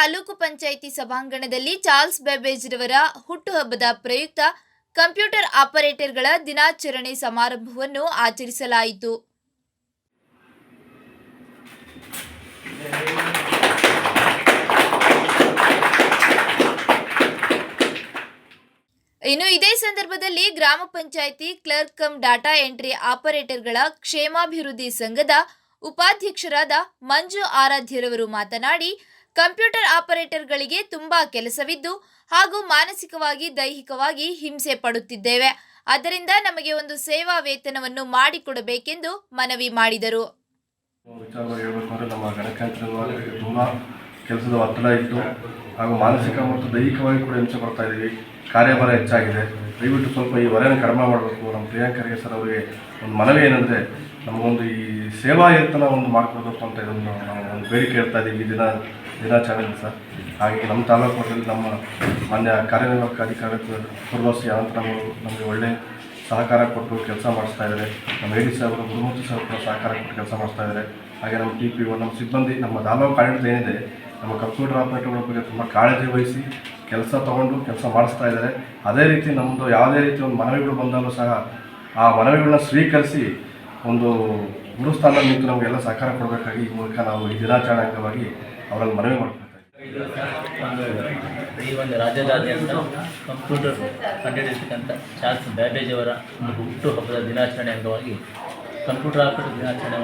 ತಾಲೂಕು ಪಂಚಾಯಿತಿ ಸಭಾಂಗಣದಲ್ಲಿ ಚಾರ್ಲ್ಸ್ ಬೆಬೇಜ್ ರವರ ಹುಟ್ಟುಹಬ್ಬದ ಪ್ರಯುಕ್ತ ಕಂಪ್ಯೂಟರ್ ಆಪರೇಟರ್ಗಳ ದಿನಾಚರಣೆ ಸಮಾರಂಭವನ್ನು ಆಚರಿಸಲಾಯಿತು. ಇನ್ನು ಇದೇ ಸಂದರ್ಭದಲ್ಲಿ ಗ್ರಾಮ panchayat clerk cum data entry ಆಪರೇಟರ್ಗಳ ಕ್ಷೇಮಾಭಿವೃದ್ಧಿ ಸಂಘದ ಉಪಾಧ್ಯಕ್ಷರಾದ ಮಂಜು ಆರಾಧ್ಯರವರು ಮಾತನಾಡಿ ಕಂಪ್ಯೂಟರ್ ಆಪರೇಟರ್ಗಳಿಗೆ ತುಂಬಾ ಕೆಲಸವಿದ್ದು ಹಾಗೂ ಮಾನಸಿಕವಾಗಿ, ದೈಹಿಕವಾಗಿ ಹಿಂಸೆ ಪಡುತ್ತಿದ್ದೇವೆ. ಅದರಿಂದ ನಮಗೆ ಒಂದು ಸೇವಾ ವೇತನವನ್ನು ಮಾಡಿಕೊಡಬೇಕೆಂದು ಮನವಿ ಮಾಡಿದರು. ನಮ್ಮ ಕೆಲಸದ ಒತ್ತಡ ಇತ್ತು. ಹಾಗೂ ಮಾನಸಿಕ ಮತ್ತು ದೈಹಿಕವಾಗಿ ಕೂಡ ಹಿಂಸೆ ಪಡ್ತಾ ಇದ್ದೀವಿ. ಕಾರ್ಯಭಾರ ಹೆಚ್ಚಾಗಿದೆ. ದಯವಿಟ್ಟು ಸ್ವಲ್ಪ ಈ ಹೊರೆಯನ್ನು ಕಡಿಮೆ ಮಾಡಬೇಕು. ನಮ್ಮ ಪ್ರಿಯಾಂಕರಿಗೆ ಸರ್ ಅವರಿಗೆ ಒಂದು ಮನವಿ ಏನಂದರೆ ನಮಗೊಂದು ಈ ಸೇವಾ ವೇತನ ಒಂದು ಮಾಡಿಕೊಡ್ಬೇಕು ಅಂತ ಇದನ್ನು ನಾವು ಒಂದು ಬೇಡಿಕೆ ಹೇಳ್ತಾ ಇದ್ದೀವಿ ಈ ದಿನ ದಿನಾಚರಣೆ ಸರ್. ಹಾಗೆ ನಮ್ಮ ತಾಲೂಕು ಮಟ್ಟದಲ್ಲಿ ನಮ್ಮ ಮಾನ್ಯ ಕಾರ್ಯನಿರ್ವಾಹಕ ಅಧಿಕಾರಿ ಪೂರ್ವಸಿ ಅನಂತರಾಮರು ನಮಗೆ ಒಳ್ಳೆ ಸಹಕಾರ ಕೊಟ್ಟು ಕೆಲಸ ಮಾಡಿಸ್ತಾ ಇದ್ದಾರೆ. ನಮ್ಮ ಎ ಡಿ ಸಾಹೇಬರು ಗುರುಮೂರ್ತಿ ಸರ್ ಕೂಡ ಸಹಕಾರ ಕೊಟ್ಟು ಕೆಲಸ ಮಾಡಿಸ್ತಾ ಇದ್ದಾರೆ. ಹಾಗೆ ನಮ್ಮ ಟಿ ಪಿ ನಮ್ಮ ಸಿಬ್ಬಂದಿ, ನಮ್ಮ ತಾಲೂಕು ಆಡಳಿತ ಏನಿದೆ, ನಮ್ಮ ಕಂಪ್ಯೂಟರ್ ಆಪರೇಟರ್ಗಳ ಬಗ್ಗೆ ತುಂಬ ಕಾಳಜಿ ವಹಿಸಿ ಕೆಲಸ ತಗೊಂಡು ಕೆಲಸ ಮಾಡಿಸ್ತಾ ಇದ್ದಾರೆ. ಅದೇ ರೀತಿ ನಮ್ಮದು ಯಾವುದೇ ರೀತಿ ಒಂದು ಮನವಿಗಳು ಬಂದಾಗಲೂ ಸಹ ಆ ಮನವಿಗಳನ್ನ ಸ್ವೀಕರಿಸಿ ಒಂದು ಗುರುಸ್ಥಾನ ನಿಂತು ನಮಗೆಲ್ಲ ಸಹಕಾರ ಕೊಡಬೇಕಾಗಿ ಈ ಮೂಲಕ ನಾವು ಈ ದಿನಾಚರಣೆ ಅಂಗವಾಗಿ ಅವರಲ್ಲಿ ಮನವಿ ಒಂದು ಈ ಒಂದು ರಾಜ್ಯದಾದ್ಯಂತ ಕಂಪ್ಯೂಟರ್ ಕಂಡುಹಿಡಿಯತಕ್ಕಂಥ ಚಾರ್ಲ್ಸ್ ಬ್ಯಾಬೇಜ್ ಅವರ ಒಂದು ಹುಟ್ಟುಹಬ್ಬದ ದಿನಾಚರಣೆ ಅಂಗವಾಗಿ ಕಂಪ್ಯೂಟರ್ ಆಪರೇಟರ್ ದಿನಾಚರಣೆ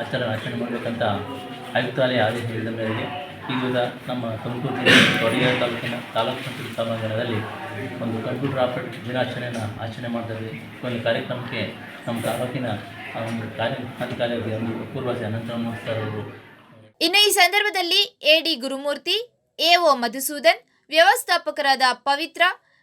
ಆಚರಣೆ ಆಚರಣೆ ಮಾಡಬೇಕಂತ ಆಯುಕ್ತಾಲಯ ಆದೇಶ ಹೇಳಿದ ಮೇರೆಗೆ ಈಗ ನಮ್ಮ ತುಮಕೂರು ಜಿಲ್ಲೆ ಕೊಡಗೇರಿ ತಾಲೂಕಿನ ತಾಲೂಕು ಪಂಚಾಯತ್ ಸಭಾಂಗಣದಲ್ಲಿ ಒಂದು ಕಂಪ್ಯೂಟರ್ ಆಪರೇಟರ್ ದಿನಾಚರಣೆಯನ್ನು ಆಚರಣೆ ಮಾಡ್ತಾ ಒಂದು ಕಾರ್ಯಕ್ರಮಕ್ಕೆ ನಮ್ಮ ತಾಲೂಕಿನ ಒಂದು ಕಾರ್ಯ ಅಧಿಕಾರಿಯವರಿಗೆ ಒಂದು ಪೂರ್ವಜ ಸರ್ ಅವರು ಇನ್ನು ಈ ಸಂದರ್ಭದಲ್ಲಿ ಎಡಿ ಗುರುಮೂರ್ತಿ, ಎಒ ಮಧುಸೂದನ್, ವ್ಯವಸ್ಥಾಪಕರಾದ ಪವಿತ್ರ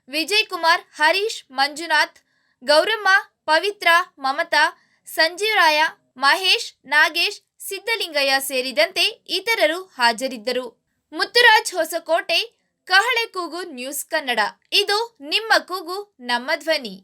ವಿಜಯ್ ಕುಮಾರ್ ಹರೀಶ್, ಮಂಜುನಾಥ್, ಗೌರಮ್ಮ, ಪವಿತ್ರ, ಮಮತಾ, ಸಂಜೀವರಾಯ, ಮಹೇಶ್, ನಾಗೇಶ್ ಸಿದ್ದಲಿಂಗಯ್ಯ ಸೇರಿದಂತೆ ಇತರರು ಹಾಜರಿದ್ದರು. ಮುತ್ತುರಾಜ್ ಹೊಸಕೋಟೆ, ಕಹಳೆ ಕೂಗು ನ್ಯೂಸ್ ಕನ್ನಡ. ಇದು ನಿಮ್ಮ ಕೂಗು, ನಮ್ಮ ಧ್ವನಿ.